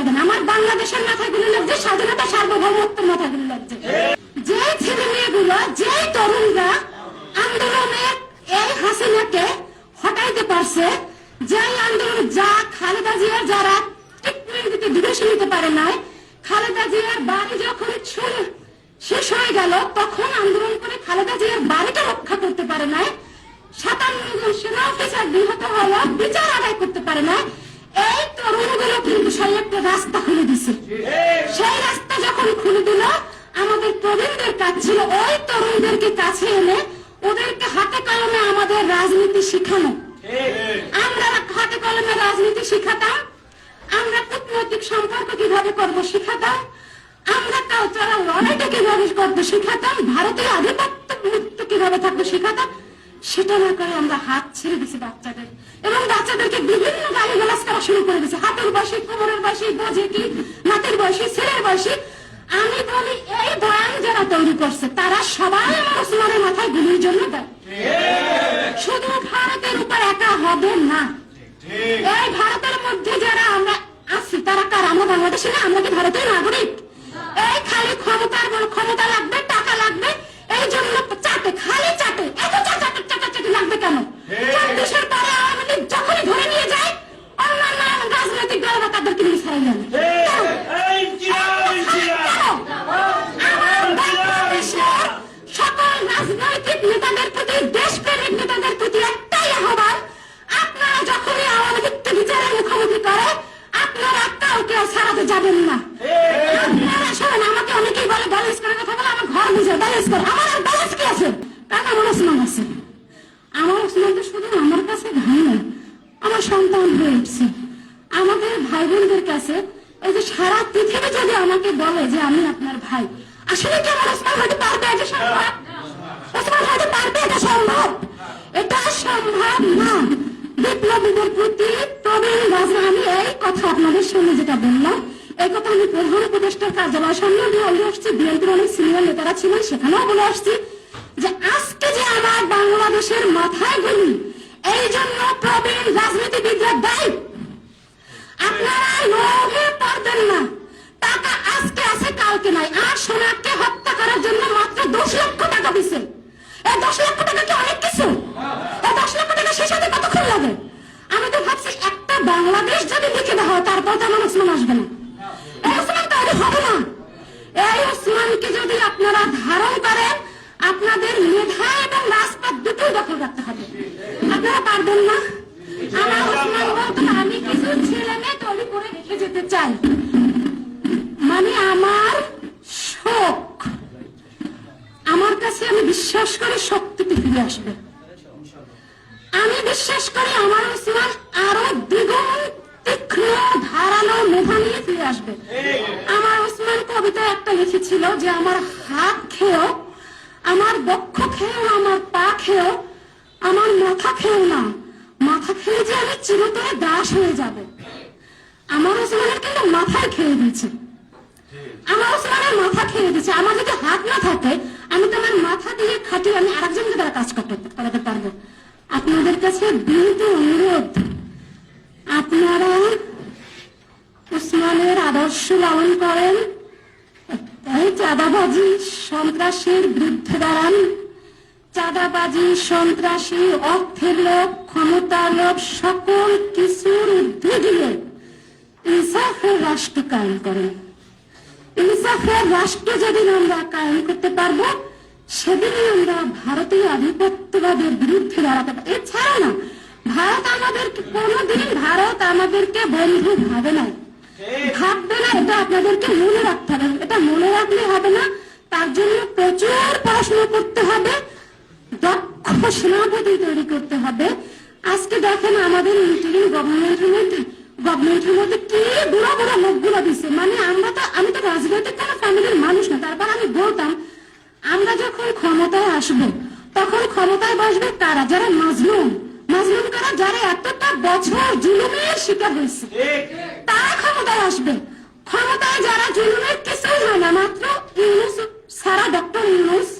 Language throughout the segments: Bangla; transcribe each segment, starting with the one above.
লাগে না আমার বাংলাদেশের মাথায় গুলি লাগছে স্বাধীনতা সার্বভৌমত্বের মাথায় গুলি লাগছে। যে ছেলে মেয়েগুলো যে তরুণরা আন্দোলনে এই হাসিনাকে হটাইতে পারছে যে আন্দোলন যা খালেদা জিয়ার যারা ট্রিটমেন্ট দিতে নিতে পারে নাই, খালেদা জিয়ার বাড়ি যখন শেষ হয়ে গেল, তখন আন্দোলন করে খালেদা জিয়ার বাড়িটা রক্ষা করতে পারে নাই। সাতান্ন জন সেনা অফিসার নিহত হওয়া বিচার আদায় করতে পারে না একটা রাস্তা খুলে দিছে সেই রাস্তা যখন খুলে দিল, আমাদের প্রবীণদের কাজ ছিল ওই তরুণদেরকে কাছে এনে ওদেরকে হাতে কলমে আমাদের রাজনীতি শিখানো। আমরা হাতে কলমে রাজনীতি শিখাতাম, আমরা কূটনৈতিক সম্পর্ক কীভাবে করব শিখাতাম, আমরা কালচারাল লড়াইটা কীভাবে করব শিখাতাম ভারতীয় আধিপত্য কীভাবে থাকব শিখাতাম। সেটা না আমরা হাত ছেড়ে দিছি বাচ্চাদের। এবং বাচ্চাদেরকে বিভিন্ন গালি গালাজ করা শুরু করে দিছে। হাতের বয়সী, কোমরের বয়সী বোঝে কি নাতের বয়সী, ছেলের বয়সী। আমি বলি, এই বয়ান যারা তৈরি করছে, তারা সবাই আমার মাথায় গুলির জন্য দেয়। শুধু ভারতের উপর একা হবে না। এই ভারতের মধ্যে যারা আমরা আছি, তারা কার? আমরা বাংলাদেশে না? আমরা কি ভারতের নাগরিক? এই খালি ক্ষমতার ক্ষমতা লাগবে এই জন্য চাটে খালি চাটে এত চাটাচাটি চাটাচাটি লাগবে কেন চব্বিশের পরে আওয়ামী লীগ যখনই ধরে নিয়ে যায় অন্যান্য রাজনৈতিক দল বা তাদেরকে নিয়ে ছাড়াই যাবে কেন? আমার বাংলাদেশের সকল রাজনৈতিক নেতাদের প্রতি দেশপ্রেমিক নেতাদের প্রতি একটাই আহ্বান আপনারা যখনই আওয়ামী লীগকে বিচারের মুখোমুখি করে আপনারা কাউকে ছাড়াতে যাবেন না শোনেন আমাকে অনেকেই বলে ব্যালেন্স করে কথা বলে আমার ঘর বুঝে ব্যালেন্স করে আমার ব্যালেন্স কি আছে। কাকা আমার ওসমান আছে আমার ওসমান তো শুধু আমার কাছে ভাই নয় আমার সন্তান হয়ে উঠছে আমাদের ভাই বোনদের কাছে এই যে সারা পৃথিবী যদি আমাকে বলে যে আমি আপনার ভাই, আসলে কি আমার ওসমান পারবে এটা সম্ভব? ওসমান হয়তো পারবে এটা সম্ভব? এটা সম্ভব না। বিপ্লবীদের প্রতি প্রবীণ রাজা, আমি এই কথা আপনাদের সামনে যেটা বললাম, এই কথা আমি প্রধান উপদেষ্টার কার্যালয় সামনে বলে আসছি, বিএনপির অনেক সিনিয়র নেতারা ছিলেন, সেখানেও বলে আসছি যে আজকে যে আমার বাংলাদেশের মাথায় গুলি, এই জন্য প্রবীণ রাজনীতিবিদরা দায়ী আপনারা লোভে পারবেন না টাকা আজকে আছে নাই। আর সোনাকে হত্যা করার জন্য মাত্র দশ লক্ষ টাকা দিছে। এই দশ লক্ষ টাকা কি অনেক কিছু? এই দশ লক্ষ টাকা শেষ হতে কতক্ষণ লাগে? আমি তো ভাবছি একটা বাংলাদেশ যদি লিখে দেওয়া হয়, তারপর তো আমার ওসমান আসবে না। এই ওসমান তৈরি হবে না। এই ওসমানকে যদি আপনারা ধারণ করেন, আপনাদের মেধা এবং রাজপথ দুটোই দখল রাখতে হবে আপনারা পারবেন না আমার ওসমান বলতো আমি কিছু ছেলে মেয়ে তৈরি করে রেখে যেতে চাই মানে আমার শোক আমার কাছে আমি বিশ্বাস করি শক্তিটি ফিরে আসবে। আমি বিশ্বাস করি আমার ওসমান আরও দ্বিগুণ পা খেয়েও, আমার মাথা না, মাথা খেয়ে দাস হয়ে যাব। আমার কিন্তু মাথায় খেয়ে দিয়েছে। আমার মাথা খেয়ে দিচ্ছে আমার যদি হাত না থাকে আমি তো আমার মাথা দিয়ে খাটিয়ে আমি আরেকজনকে দ্বারা কাজ করতে করাতে পারব। আপনাদের কাছে বিনীত অনুরোধ, আপনারা উসমানের আদর্শ লালন করেন চাঁদাবাজি সন্ত্রাসীর বিরুদ্ধে দাঁড়ান। চাঁদাবাজি সন্ত্রাসী, অর্থের লোভ, ক্ষমতার লোভ, সকল কিছুর ঊর্ধ্বে গিয়ে ইনসাফের রাষ্ট্র কায়েম করেন। ইনসাফের রাষ্ট্র যেদিন আমরা কায়েম করতে পারব, সেদিনই আমরা ভারতীয় আধিপত্যবাদের বিরুদ্ধে দাঁড়াতে পারব। এছাড়া না, ভারত আমাদেরকে, কোনোদিন ভারত আমাদেরকে বন্ধু ভাবে না ভাববে না, এটা আপনাদেরকে মনে রাখতে হবে। এটা মনে রাখলে হবে না, তার জন্য প্রচুর পড়াশোনা করতে হবে, দক্ষ সেনাপতি তৈরি করতে হবে। আজকে দেখেন আমাদের ইন্টারিম গভর্নমেন্টের মধ্যে গভর্নমেন্টের মধ্যে কি বুড়ো বুড়ো লোকগুলো দিছে? মানে আমরা তো আমি তো রাজনৈতিক কোনো ফ্যামিলির মানুষ না তারপর আমি বলতাম আমরা যখন ক্ষমতায় আসব তখন ক্ষমতায় বসবে তারা যারা মাজলুম। মাজলুম কারা? যারা এতটা বছর জুলুমের শিকার হয়েছে। তারা ক্ষমতায় আসবে। ক্ষমতায় যারা জুলুমের কিছুই হয় না মাত্র ইউনুস সারা ডক্টর ইউনুস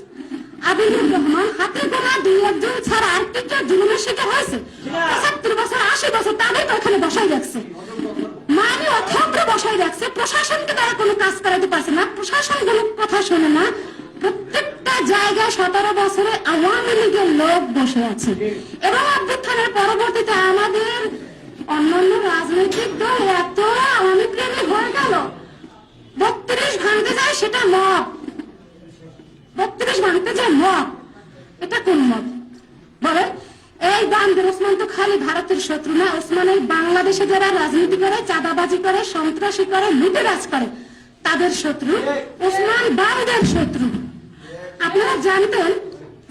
আবিনুর রহমান হাতে গোনা দুই একজন ছাড়া আর কি কেউ জুলুমের শিকার হয়েছে। পঁচাত্তর বছর, আশি বছর তাদের তো এখানে বসাই রাখছে। মানে অথব্র বসাই রাখছে। কাজ করাতে পারছে না। প্রশাসন কোনো কথা শোনে না। প্রত্যেকটা জায়গায় সতেরো বছরে আওয়ামী লীগের লোক বসে আছে। এবং অভ্যুত্থানের পরবর্তীতে আমাদের অন্যান্য রাজনৈতিক দল এত আওয়ামী প্রেমী হয়ে গেল। বত্রিশ ভাঙতে যায় সেটা মত মত এটা কোন মত? বলেন, এই ওসমান তো খালি ভারতের শত্রু না ওসমান এই বাংলাদেশে যারা রাজনীতি করে, চাঁদাবাজি করে, সন্ত্রাসী করে, লুটেরাজ করে, তাদের শত্রু ওসমান বান্দের শত্রু। আপনারা জানতেন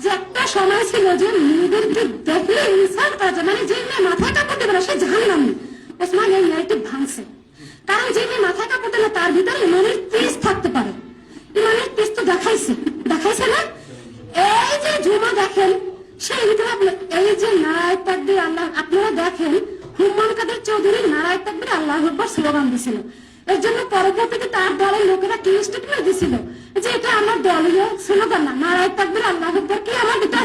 যে একটা সময় ছিল যে মেয়েদেরকে দেখলে ইনসাল্ট করা যায় মানে যে মেয়ে মাথায় কাপড় দেবে সে জাহান্নামী। ওসমান এই ন্যারেটিভ ভাঙছে। কারণ যে মেয়ে মাথায় কাপড় তার ভিতরে ইমানের তেজ থাকতে পারে ইমানের তেজ তো দেখাইছে দেখাইছে না এই যে ঝুমা দেখেন সেই ভিতরে আপনি এই যে নারায় তাকবির আল্লাহ আপনারা দেখেন হুম্মান কাদের চৌধুরী নারায় তাকবির আল্লাহ আকবর স্লোগান দিছিল এর জন্য পরবর্তীতে তার দলের লোকেরা কি স্টেটমেন্ট দিছিল? যে এটা আমার দলীয় স্লোগান না। নারায় তাকবির আল্লাহ কি আমার এটা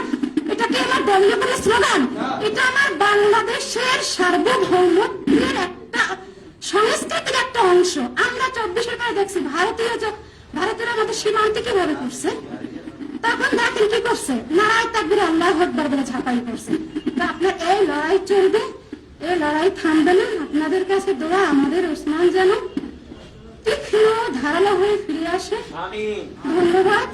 এটা কি আমার দলীয় কোনো স্লোগান? এটা আমার বাংলাদেশের সার্বভৌমত্বের একটা সংস্কৃতির একটা অংশ। আমরা চব্বিশের পরে দেখছি ভারতীয় ভারতের আমাদের সীমান্তে কীভাবে করছে? তখন দেখেন কি করছে? নারায় তাকবির আল্লাহ আকবর বলে ঝাঁপাই করছে। তো আপনার এই লড়াই চলবে? এই লড়াই থামবে না আপনাদের কাছে দোয়া আমাদের ওসমান যেন তীক্ষ্ণ ধারালো হয়ে ফিরে আসে। ধন্যবাদ।